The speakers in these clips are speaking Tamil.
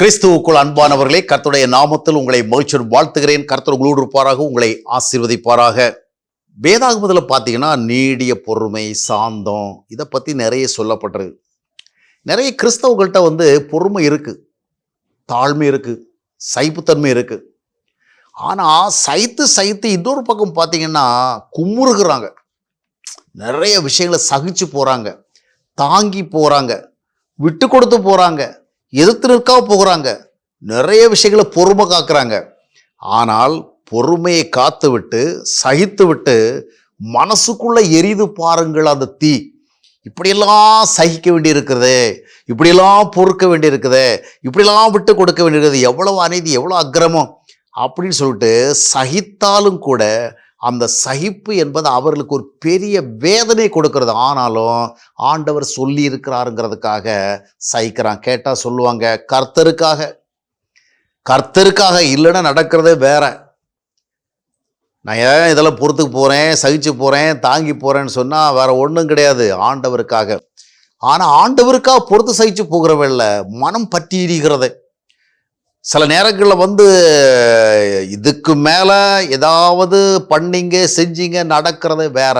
கிறிஸ்துவுக்குள் அன்பானவர்களே கர்த்துடைய நாமத்தில் உங்களை மகிழ்ச்சியுடன் வாழ்த்துகிறேன். கர்த்தர் உங்களோடு இருப்பாராக உங்களை ஆசீர்வதிப்பாராக. வேதாகமத்தில் பார்த்தீங்கன்னா நீடிய பொறுமை சாந்தம் இதை பற்றி நிறைய சொல்லப்பட்டிருக்கு. நிறைய கிறிஸ்தவங்கள்கிட்ட வந்து பொறுமை இருக்குது தாழ்மை இருக்குது சைப்புத்தன்மை இருக்குது ஆனால் சைத்து சைத்து இன்னொரு பக்கம் பார்த்தீங்கன்னா குமுறுகிறாங்க. நிறைய விஷயங்களை சகிச்சு போகிறாங்க தாங்கி போகிறாங்க விட்டு கொடுத்து போகிறாங்க எதிர்த்து நிற்காம போகிறாங்க. நிறைய விஷயங்களை பொறுமை காக்குறாங்க. ஆனால் பொறுமையை காத்து விட்டு சகித்து விட்டு மனசுக்குள்ள எரிது பாருங்கள் அந்த தீ. இப்படியெல்லாம் சகிக்க வேண்டி இருக்கிறது இப்படியெல்லாம் பொறுக்க வேண்டி இருக்குது இப்படியெல்லாம் விட்டு கொடுக்க வேண்டியிருக்குது எவ்வளவு அநீதி எவ்வளோ அக்கிரமம். அப்படின்னு சொல்லிட்டு சகித்தாலும் கூட அந்த சகிப்பு என்பது அவர்களுக்கு ஒரு பெரிய வேதனை கொடுக்கறது. ஆனாலும் ஆண்டவர் சொல்லி இருக்கிறாருங்கிறதுக்காக சகிக்கிறான். கேட்டால் சொல்லுவாங்க கர்த்தருக்காக கர்த்தருக்காக இல்லைன்னா நடக்கிறதே வேற. நான் ஏன் இதெல்லாம் பொறுத்துக்கு போகிறேன் சகிச்சு போகிறேன் தாங்கி போகிறேன்னு சொன்னால் வேற ஒன்றும் கிடையாது ஆண்டவருக்காக. ஆனால் ஆண்டவருக்காக பொறுத்து சகிச்சு போகிறவல்ல மனம் பற்றி எரிகிறது. சில நேரங்களில் வந்து இதுக்கு மேலே ஏதாவது பண்ணிங்க செஞ்சீங்க நடக்கிறது வேற.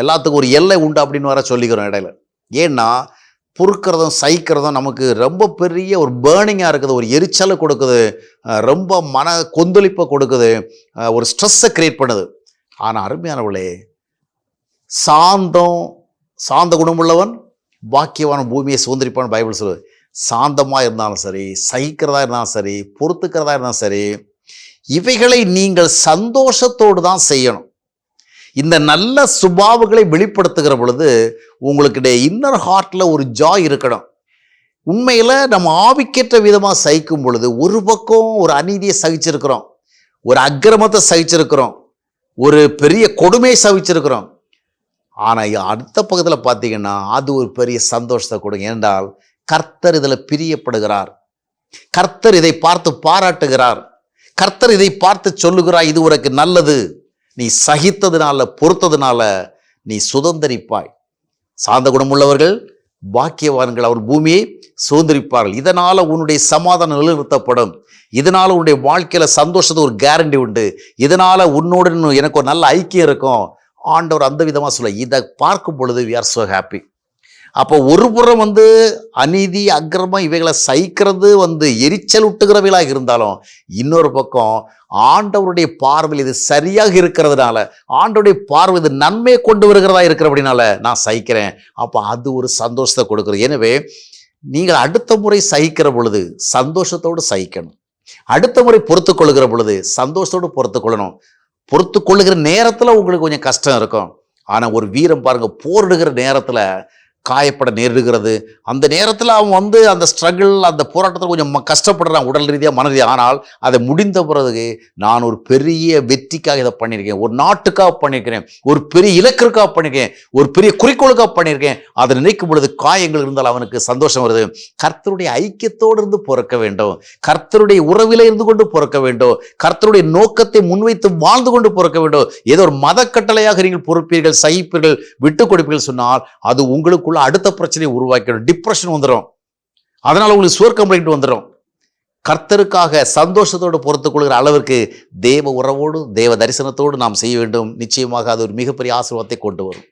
எல்லாத்துக்கும் ஒரு எல்லை உண்டு அப்படின்னு வர சொல்லிக்கிறோம் இடையில. ஏன்னா பொறுக்கிறதும் சகிக்கிறதும் நமக்கு ரொம்ப பெரிய ஒரு பேர்னிங்காக இருக்குது ஒரு எரிச்சலை கொடுக்குது ரொம்ப மன கொந்தளிப்பை கொடுக்குது ஒரு ஸ்ட்ரெஸ்ஸை க்ரியேட் பண்ணுது. ஆனால் அருமையானவளே சாந்தம் சாந்த குணமுள்ளவன் பாக்கியவான பூமியை சுதந்திரிப்பான் பைபிள் சொல்லுது. சாந்தமாக இருந்தாலும் சரி சகிக்கிறதா இருந்தாலும் சரி பொறுத்துக்கிறதா இருந்தாலும் சரி இவைகளை நீங்கள் சந்தோஷத்தோடு தான் செய்யணும். இந்த நல்ல சுபாவங்களை வெளிப்படுத்துகிற பொழுது உங்களுக்கு இன்னர் ஹார்ட்டில் ஒரு ஜாய் இருக்கணும். உண்மையில் நம்ம ஆவிக்கேற்ற விதமாக சகிக்கும் பொழுது ஒரு பக்கம் ஒரு அநீதியை சகிச்சிருக்கிறோம் ஒரு அக்கிரமத்தை சகிச்சிருக்கிறோம் ஒரு பெரிய கொடுமையை சகிச்சிருக்கிறோம். ஆனால் அடுத்த பக்கத்தில் பார்த்தீங்கன்னா அது ஒரு பெரிய சந்தோஷத்தை கொடுங்க என்றால் கர்த்தர் இதில் பிரியப்படுகிறார். கர்த்தர் இதை பார்த்து பாராட்டுகிறார். கர்த்தர் இதை பார்த்து சொல்லுகிறார் இது உனக்கு நல்லது. நீ சகித்ததுனால பொறுத்ததுனால நீ சுதந்திரிப்பாய். சாந்த குணமுள்ளவர்கள் பாக்கியவான்கள் அவர் பூமியை சுதந்திரிப்பார்கள். இதனால் உன்னுடைய சமாதானம் நிலைநிறுத்தப்படும். இதனால் உன்னுடைய வாழ்க்கையில் சந்தோஷத்துக்கு ஒரு கேரண்டி உண்டு. இதனால் உன்னோடு எனக்கு ஒரு நல்ல ஐக்கியம் இருக்கும். ஆண்டவர் அந்த விதமாக சொல்ல இதை பார்க்கும் பொழுது வி ஆர் ஸோ ஹாப்பி அப்போ ஒரு புறம் வந்து அநீதி அக்கிரமம் இவைகளை சகிக்கிறது வந்து எரிச்சல் ஊட்டுகிறவைகளாக இருந்தாலும் இன்னொரு பக்கம் ஆண்டவருடைய பார்வையில் இது சரியாக இருக்கிறதுனால ஆண்டவருடைய பார்வை இது நன்மை கொண்டு வருகிறதா இருக்கிற அப்படினால நான் சகிக்கிறேன். அப்போ அது ஒரு சந்தோஷத்தை கொடுக்குறது. எனவே நீங்கள் அடுத்த முறை சகிக்கிற பொழுது சந்தோஷத்தோடு சகிக்கணும். அடுத்த முறை பொறுத்து கொள்கிற பொழுது சந்தோஷத்தோடு பொறுத்து கொள்ளணும். பொறுத்து கொள்ளுகிற நேரத்தில் உங்களுக்கு கொஞ்சம் கஷ்டம் இருக்கும். ஆனால் ஒரு வீரம் பாருங்கள் போரிடுகிற நேரத்தில் காயப்பட நேரிடுகிறது. அந்த நேரத்தில் அவன் வந்து அந்த ஸ்ட்ரகிள் அந்த போராட்டத்தில் கொஞ்சம் கஷ்டப்படுறான் உடல் ரீதியாக மன ரீதியாக ஆனால் அதை முடிந்த பிறகு நான் ஒரு பெரிய வெற்றிக்காக இதை பண்ணியிருக்கேன். ஒரு நாட்டுக்காக பண்ணியிருக்கிறேன். ஒரு பெரிய இலக்கிற்காக பண்ணியிருக்கேன். ஒரு பெரிய குறிக்கோளுக்காக பண்ணியிருக்கேன். அதை நினைக்கும் பொழுது காயங்கள் இருந்தால் அவனுக்கு சந்தோஷம் வருது. கர்த்தருடைய ஐக்கியத்தோடு இருந்து பிறக்க வேண்டும். கர்த்தருடைய உறவிலே இருந்து கொண்டு பிறக்க வேண்டும். கர்த்தருடைய நோக்கத்தை முன்வைத்து வாழ்ந்து கொண்டு பிறக்க வேண்டும். ஏதோ ஒரு மத கட்டளையாக நீங்கள் பொறுப்பீர்கள் சகிப்பீர்கள் விட்டு கொடுப்பீர்கள் சொன்னால் அது உங்களுக்கு உங்களுக்குள்ள அடுத்த பிரச்சனையை உருவாக்கிடும். டிப்ரெஷன் வந்துடும் அதனால உங்களுக்கு சுவர் கம்ப்ளைண்ட் வந்துடும் கர்த்தருக்காக சந்தோஷத்தோடு பொறுத்து கொள்கிற அளவிற்கு தேவ உறவோடு தேவ தரிசனத்தோடு நாம் செய்ய வேண்டும். நிச்சயமாக அது ஒரு மிகப்பெரிய ஆசீர்வாதத்தை கொண்டு வரும்.